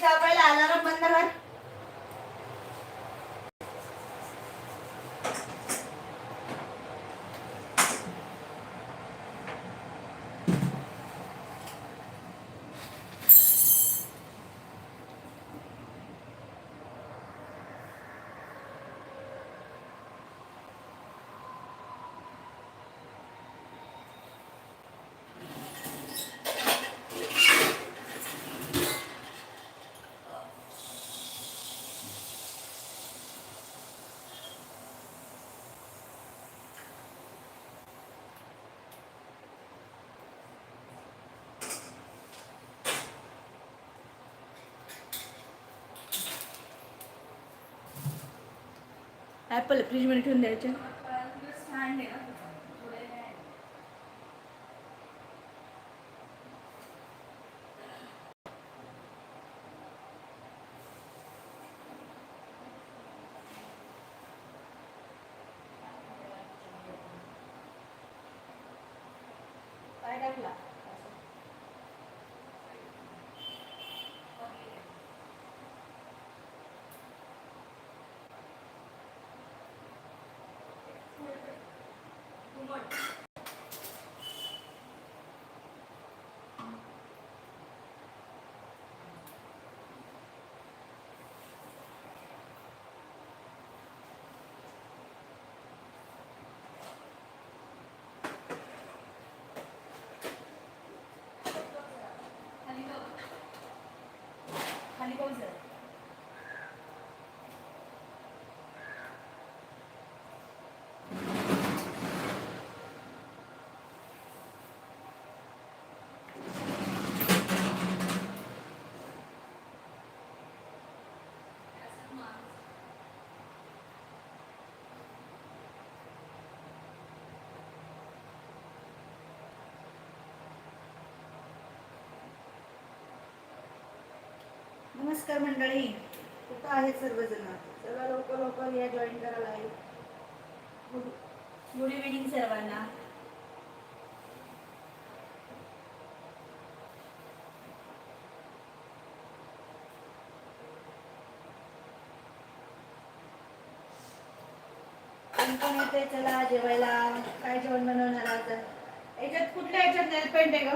सापडायला alarm बंद कर. Apple फ्रीजमध्ये ठेवून द्यायचे. काय टाकला. 보세요. नमस्कार मंडळी कुठं आहेत सर्वजण? सर्व लवकर लवकर या जॉईन करायला आहे. गुड इव्हिनिंग सर्वांना. कोण येते चला जेवायला. काय जेवण बनवणार आज? याच्यात कुठल्या याच्यात नेल पेंट आहे ग?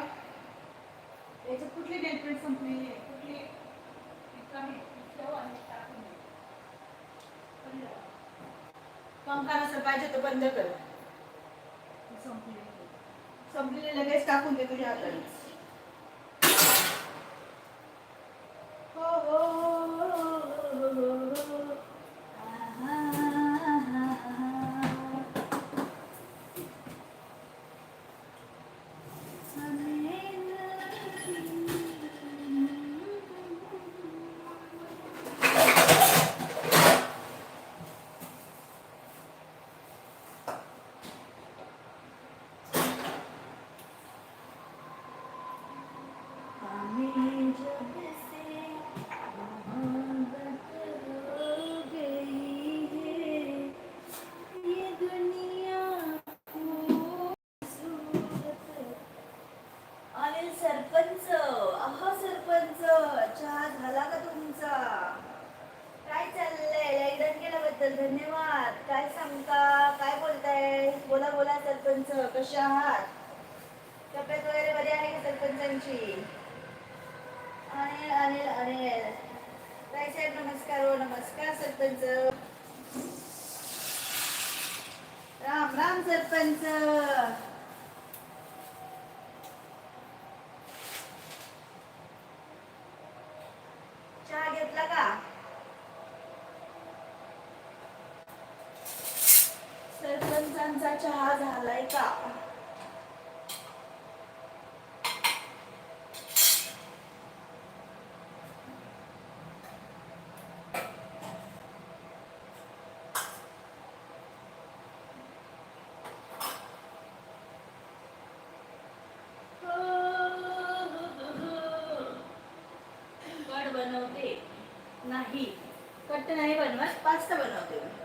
याच्यात कुठली नेल पेंट संपलेली आहे? कुठली? पंखा नसेल पाहिजे तर बंद कर. संपलेली लगेच टाकून दे तुझ्या हाताने हो, हो, हो, हो, हो, हो. आहा, आहा, आहा. हमें जब से मोहब्बत हो गई है ये दुनिया खूबसूरत अनिल सरपंच अहो सरपंच चहा झाला का तुमचा काय चाललंय लाईडन केल्याबद्दल धन्यवाद काय सांगता काय बोलताय बोला बोला सरपंच कसे आहात तब्येत वगैरे बरी आहे का सरपंचांची अनिल अनिल अनिल काय साहेब नमस्कार हो नमस्कार सरपंच राम राम सरपंच चहा घेतला का सरपंचांचा चहा झालाय का? बनवते. नाही. कट नाही बनवत पास्ता बनवते मी.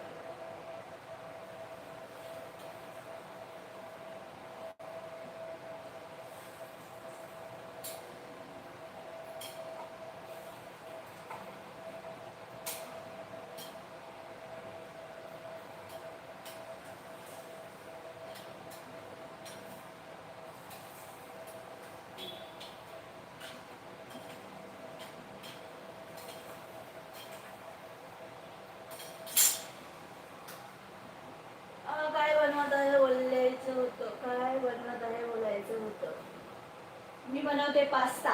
बनवते पास्ता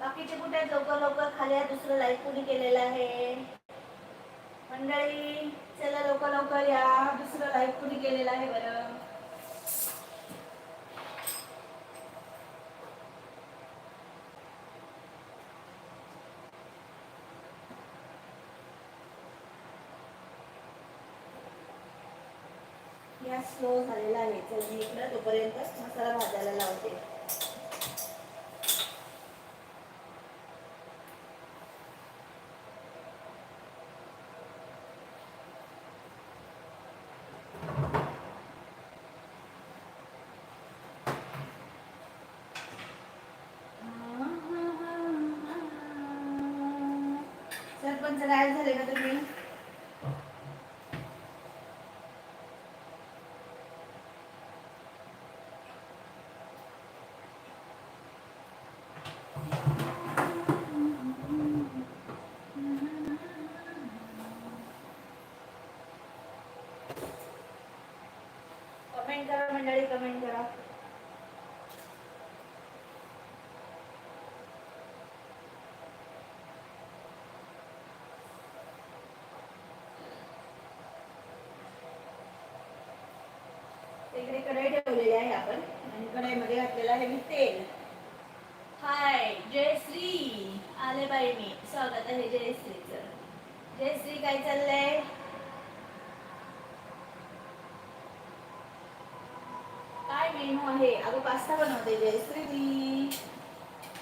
बाकीचे कुठे लवकर लवकर खाली या दुसरं लाईक कुणी केलेलं आहे? मंडळी चला लवकर लवकर या. दुसरं लाईक कुणी केलेलं आहे बरं गॅस स्लो झालेला आहे. तर मी इकडं तोपर्यंत मसाला भाजायला लावते. सरपंच गायब झाले का तुम्ही कमेंट करा मंडळी कमेंट करा इकडे कढई ठेवलेली आहे आपण. आणि कढईमध्ये घातलेलं आहे मी तेल. हाय जयश्री. आले बाई मी. स्वागत आहे जयश्रीचं. जयश्री काय चाललंय? काय मेनू आहे. अगं पास्ता बनवते जयश्री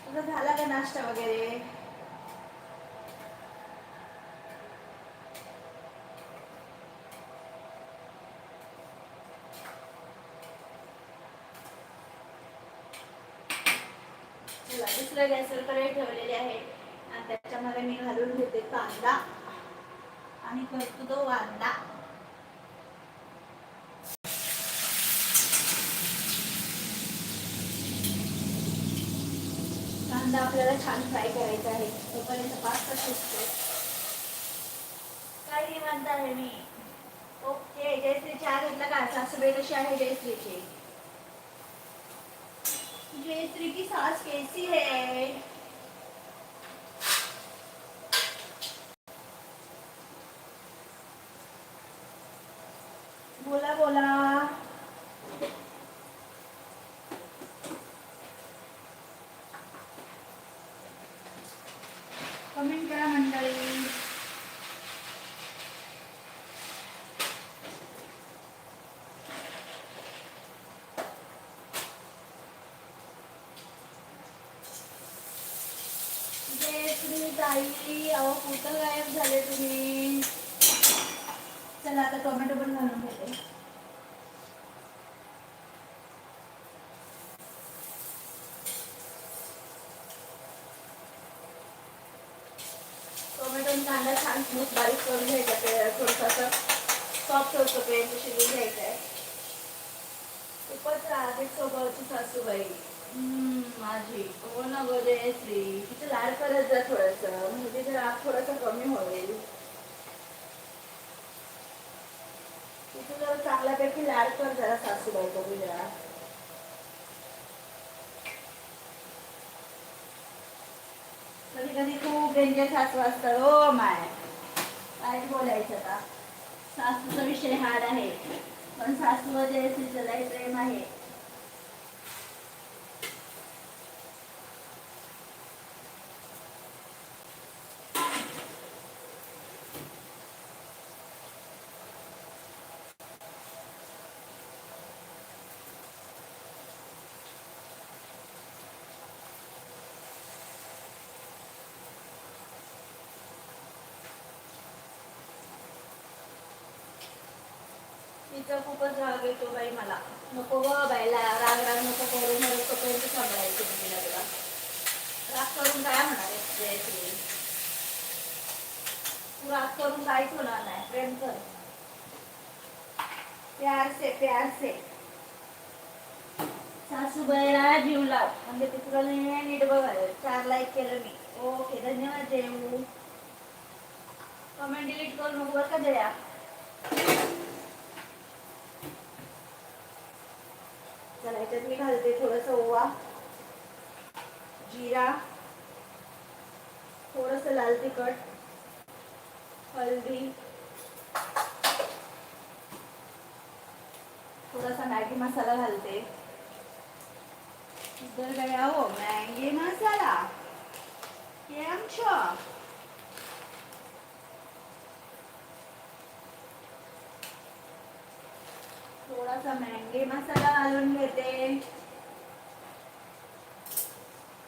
तुझा झाला का नाश्ता वगैरे चला दुसऱ्या गॅसवर कडे ठेवलेले आहे. आणि त्याच्यामध्ये मी घालून घेते कांदा. आणि करतो तो वांदा. कांदा आपल्याला छान फ्राय करायचा आहे. तोपर्यंत पास्ता शिजतो. काय निवांत आहे मी? ओके जयश्री चहा घेतला का? सासूबाई कशी आहे जयश्रीची? जयश्री की सास कैसी है बोला बोला कमेंट करा मंडळी जयश्री अहो कुठं गायब झाले तुम्ही. चला आता टोमॅटो पण घालून घेते. टोमॅटो कांदा छान स्मूथ बारीक करून घ्यायचा ते थोडंसं सॉफ्ट होतं ते शिजून घ्यायचं आहे खूपच राहते सोबतची सासूबाई. माझी. हो ना गो जयश्री तिचं लाड करत जा थोडस. म्हणजे जर राग थोडासा कमी होईल. तिचं जरा चांगल्यापैकी लाड कर जरा सासूबाई कमी जरा. कधी कधी खूप डेंजर सासू असतात. हो माय. काय बोलायचं आता सासूचा विषय हार्ड आहे. पण सासू जयश्रीचं लय प्रेम आहे. तिचा खूपच राग येतो बाई मला. नको ग बाईला राग राग नको करू म्हणून तोपर्यंत सांभाळायचं तिला तुला. राग करून काय होणार जयश्री तू राग करून काहीच होणार नाही प्रेम कर. प्यार से प्यार से. सासूबाईला जीव लाव. म्हणजे ते नाही नीट बघायला चार लाईक केलं मी. ओके धन्यवाद देऊ. कमेंट डिलीट करू नको बरं का जया? त्यात मी घालते थोडस ओवा, जिरा, थोडस लाल तिखट हळदी थोडासा मॅगी मसाला घालते. इधर गया हो मॅगी मसाला. केम છો थोडासा मॅगी मसाला घालून घेते.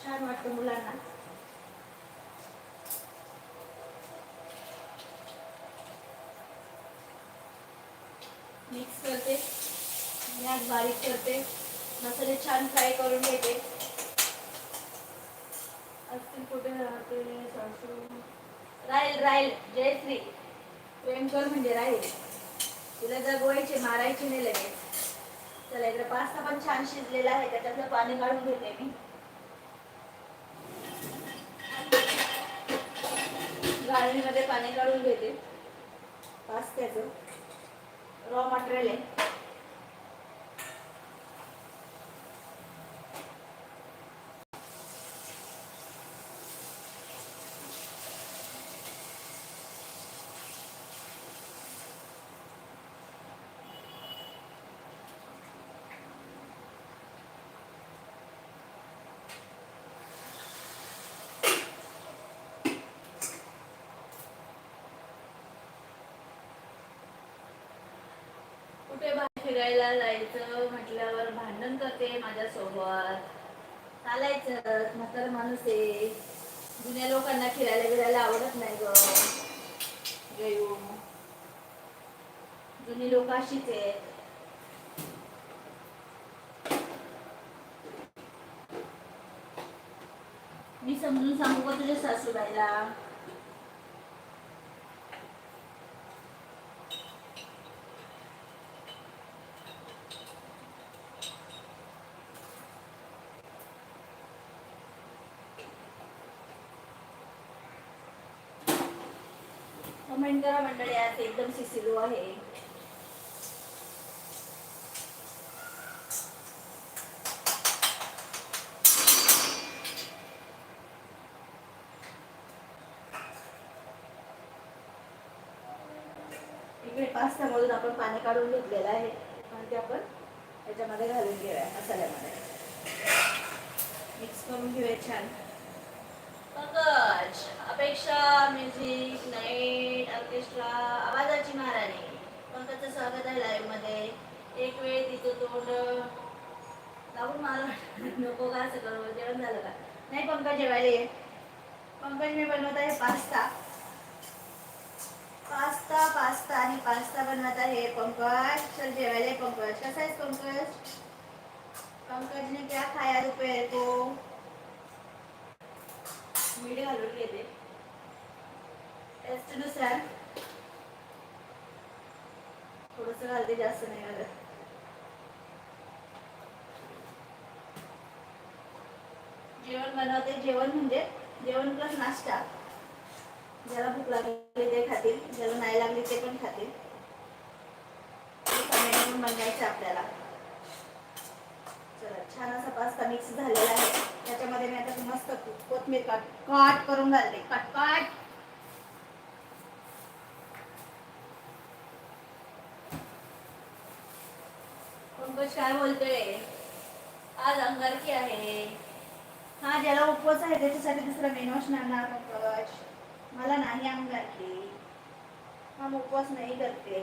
छान वाटतं मुलांना. मिक्स करते. गॅस बारीक करते. मसाले छान फ्राय करून घेते. असतील कुठे राहते? सासू. राहील राहील. जयश्री. प्रेम कर म्हणजे राहील. तिला जगवायचे मारायचे नाही लगेच चला इकडे पास्ता पण छान शिजलेला आहे त्याच्यातलं पाणी काढून घेते मी. गाळणीमध्ये पाणी काढून घेते पास्त्याचं. रॉ मटेरियल आहे कुठे बाहेर फिरायला जायचं म्हटल्यावर भांडण करते माझ्यासोबत. चालायचं म्हातार माणूस आहे. जुन्या लोकांना फिरायला बिरायला आवडत नाही ग. जुनी लोक अशीच आहेत. मी समजून सांगू का तुझ्या सासूबाईला? कमेंट करा मंडळी आज एकदम सिसिलू आहे. इकडे पास्ता मधून आपण पाणी काढून घेतलेलं आहे. आणि ते आपण त्याच्यामध्ये घालून घेऊया मसाल्यामध्ये. मिक्स करून घेऊया छान. पंकज अपेक्षा म्युझिक नाईट ऑर्केस्ट्रा आवाजाची महाराणी. पंकजचं स्वागत आहे लाईव्हमध्ये. एक वेळ तिचं तोंड लावून मला नको का असं करू जेवण झालं का? नाही पंकज जेवायला ये. पंकज मी बनवत आहे पास्ता. पास्ता पास्ता आणि पास्ता बनवत आहे पंकज. चल जेवायला पंकज. कसा आहे पंकज? पंकज ने क्या खाया दोपहर को मीठ घालून घेते. टेस्टनुसार थोडस घालते जास्त नाही घालत. जेवण बनवते जेवण म्हणजे जेवण प्लस नाश्ता. ज्याला भूक लागली ते खातील ज्याला नाही लागली ते पण खातील. पण बनवायचं आपल्याला. चला छान असा पास्ता मिक्स झालेला आहे. त्याच्यामध्ये मी आता मस्त कोथमीर काट काट करून घालते. काट काट! पंकज काय बोलतोय. आज अंगारकी आहे. हा ज्याला उपवास आहे त्याच्यासाठी दुसरा मेनू असणार ना पंकज मला नाही अंगारकी. हम उपवास नाही करते.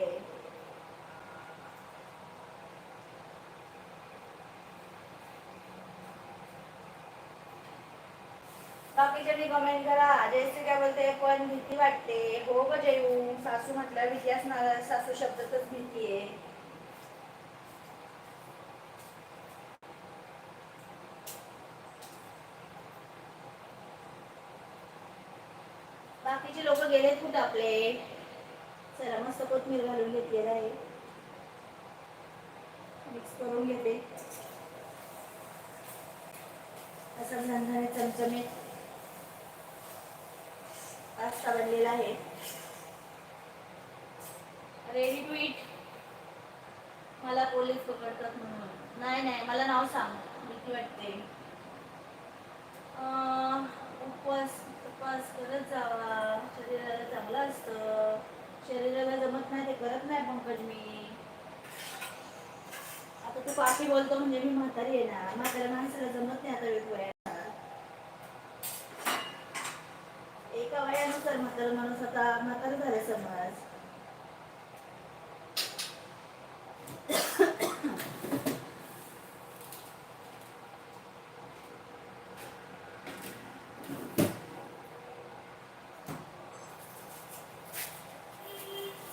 बाकीच्यांनी कमेंट करा. जयश्री काय बोलते? पण भीती वाटते. हो ग जयू. सासू म्हटलं भीती असणार सासू शब्दातच भीती आहे. बाकीचे लोक गेलेत कुठे आपले? चला मस्त कोथमीर घालून घेतलेलं आहे. मिक्स करून घेते. असं झणझणीत चमचमीत. पास्ता बनलेला आहे. रेडी टू इट मला पोलीस पकडतात म्हणून. नाही नाही मला नाव सांग. भीती वाटते. अं, उपवास उपवास करत जावा. शरीराला चांगलं असतं. शरीराला जमत नाही ते करत नाही पंकज मी. आता तू पाठी बोलतो म्हणजे मी म्हातारी आहे ना. म्हाताऱ्या माणसाला जमत नाही आता वेगवेगळ्या वयात एका तर माणूस आता म्हातारा झाले समज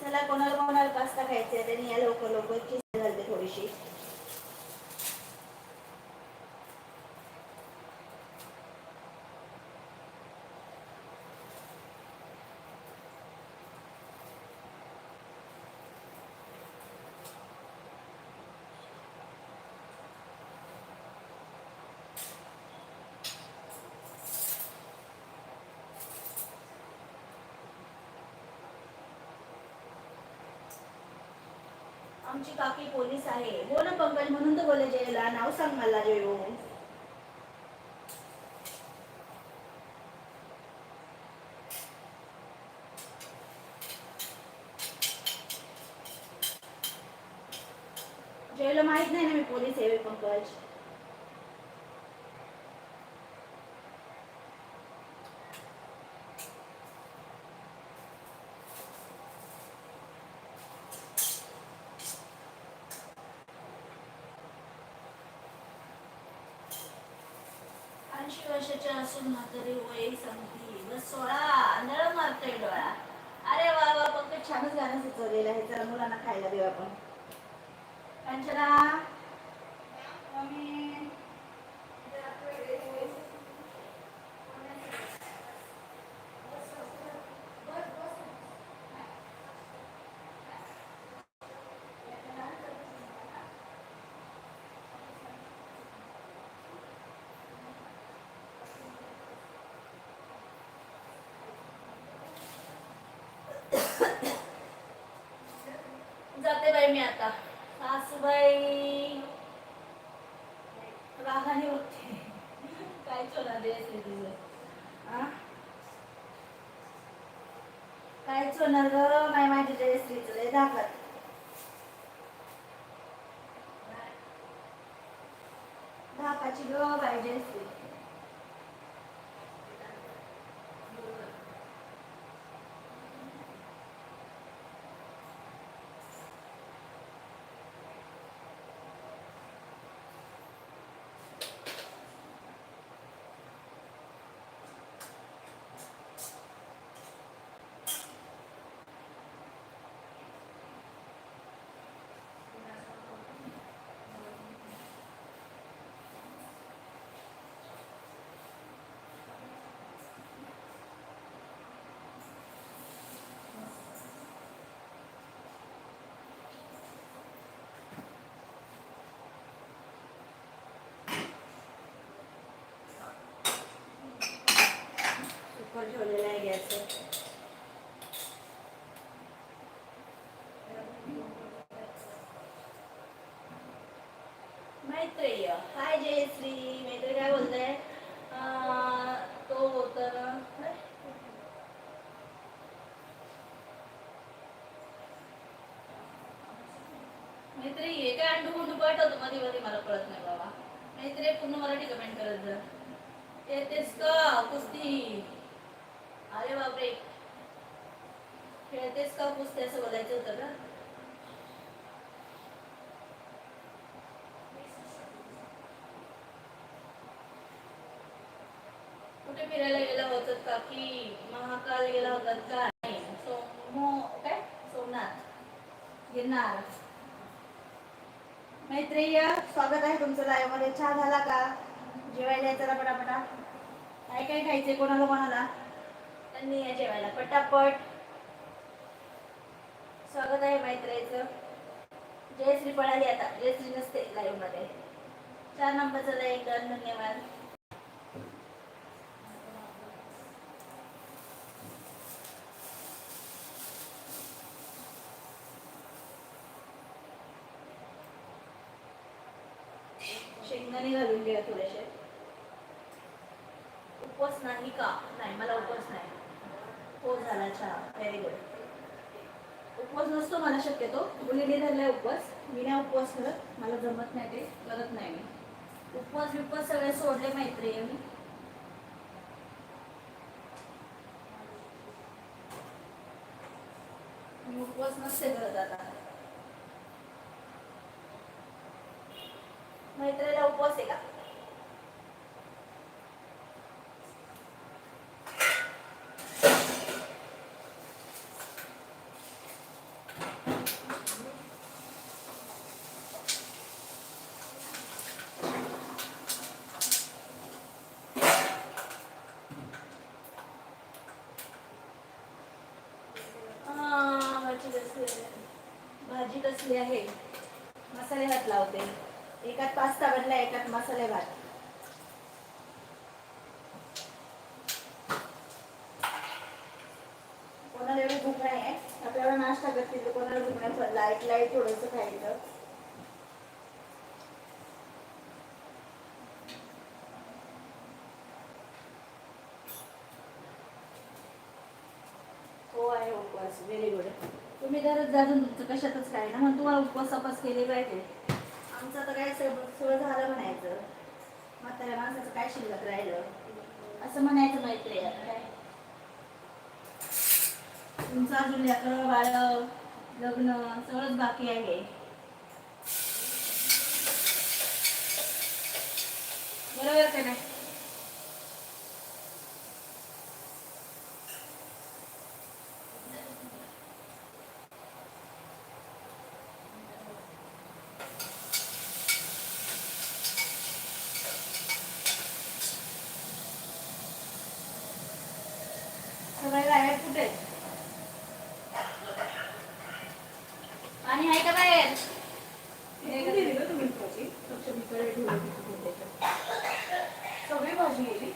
चला कोणाला कोणाला पास्ता खायचा आहे त्यांनी या लवकर लवकर चीज घालते थोडीशी आमची काकी पोलीस आहे. हो ना पंकज म्हणून तर बोले जयला. नाव सांग मला जयो. जयला माहीत नाही ना मी पोलीस आहे पंकज. असून म्हातारी वय सांगती बस सोळा नळ मारतोय डोळा. अरे वा वा फक्त छानच गाणं सुचवलेलं आहे. चला मुलांना खायला देऊ आपण. कांचना. जाते बाई मी आता. सासूबाई. रागाने उठते काय चोला दे तुझं? काय चोणार ग? माय माझी ड्रेस लय दाखवत धाकाची ग बाई जयश्री कुकर ठेवलेलं आहे गॅसवर मैत्रेय. हाय जयश्री. मैत्री काय बोलताय? तो होता ना. काय? मैत्री हे काय अंडू गुंडू पाठवतो? मध्ये मध्ये मला कळत नाही बाबा. मैत्री पूर्ण मराठी कमेंट करत जा. येतेस का? कुस्ती. अरे बापरे. खेळतेस का पुसते असं बोलायचं होतं का? कुठे फिरायला गेला होतात का की महाकाल गेला होतात का? नाही सोमो काय? सोमनाथ. गिरनार. मैत्रीय स्वागत आहे तुमचं लाईव्हमध्ये. चहा झाला का? जेवायला यायचं पटापटा? काय काय खायचंय कोणाला कोणाला? आणि या जेवायला पटापट. स्वागत आहे मैत्रीचं जयश्री पळाली आता. जयश्री नसते लाईव्हमध्ये. चार नंबरचा लाईक धन्यवाद शेंगदाणे घालून घ्या थोडेसे उपवास नाही का नाही मला उपवास नाही हो झाला चहा व्हेरी गुड उपवास नसतो मला शक्यतो. मुलीने धरलाय उपवास. मी नाही उपवास करत. मला जमत नाही ते. करत नाही मी. उपवास बिपवास सगळे सोडले मैत्री मी मी उपवास नसते करत आता मैत्रीला उपवास आहे का आ, भाजी कसली आहे? भाजी कसली आहे मसाले भात लावते एकात पास्ता बनला एकात मसाले भात. कोणाला एवढी भूक नाही आहे. आपल्याला नाश्ता करतील तर कोणाला भूक नाही लाइट लाइट थोडंसं खायचं हो आहे उपवास. व्हेरी गुड तुम्ही दररोज जाजून तुमचं कशातच काय ना मग तुम्हाला उपवास तपास केले पाहिजे. आमचं तर काय सगळं झालं म्हणायचं? म्हाताऱ्या माणसाचं काय शिल्लक राहिलं? असं म्हणायचं मैत्री आता काय? तुमचं अजून लेकरं बाळ लग्न सगळंच बाकी आहे. बरोबर का नाही सगळे गायब कुठे आहेत? पाणी आहे का बाहेर सगळी भाजी गेली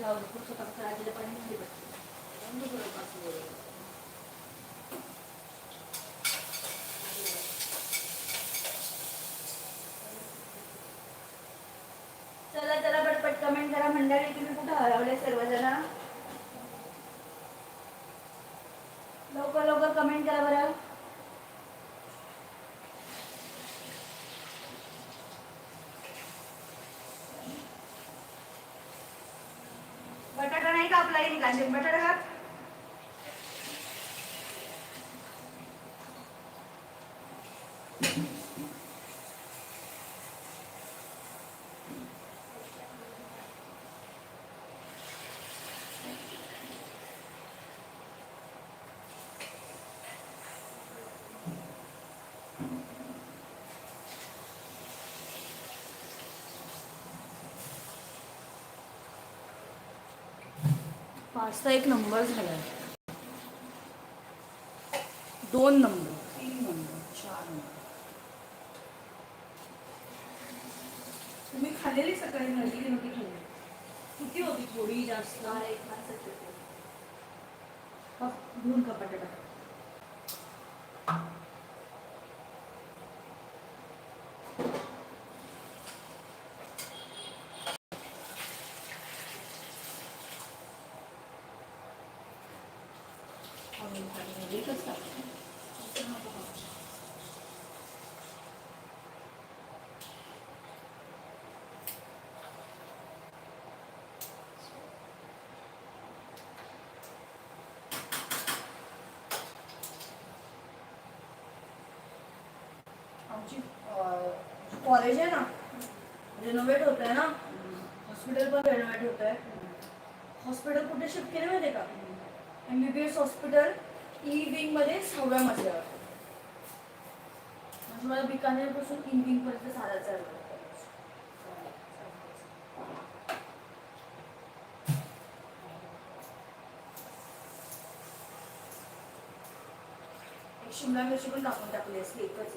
जाऊ दे पुढचं काम करा आजीला पाणी नाही दिलं. चला चला पटपट कमेंट करा मंडळी तुम्ही कुठं हरवले सर्वजण. लवकर लवकर कमेंट करा बरं. बटाटा नाही का आपला येईल कांदे बटाटा पाचचा एक नंबर झाला दोन नंबर तीन नंबर चार नंबर। तुम्ही खाल्लेली सकाळी भाजी की नव्हती खाल्ली किती होती थोडी जास्त। मला एक माणसाची घेऊन का बटाटा आमची कॉलेज आहे ना रिनोव्हेट होत आहे ना? हॉस्पिटल पण रिनोव्हेट होत आहे हॉस्पिटल कुठे शिफ्ट केलं माहिती आहे का? M B B S hospital E विंगमध्ये सहाव्या मजल्यावर. म्हणजे मला बिकानेरपासून ई विंग पर्यंत चालायचं आहे शिमला मिरची पण टाकून टाकली असली एकच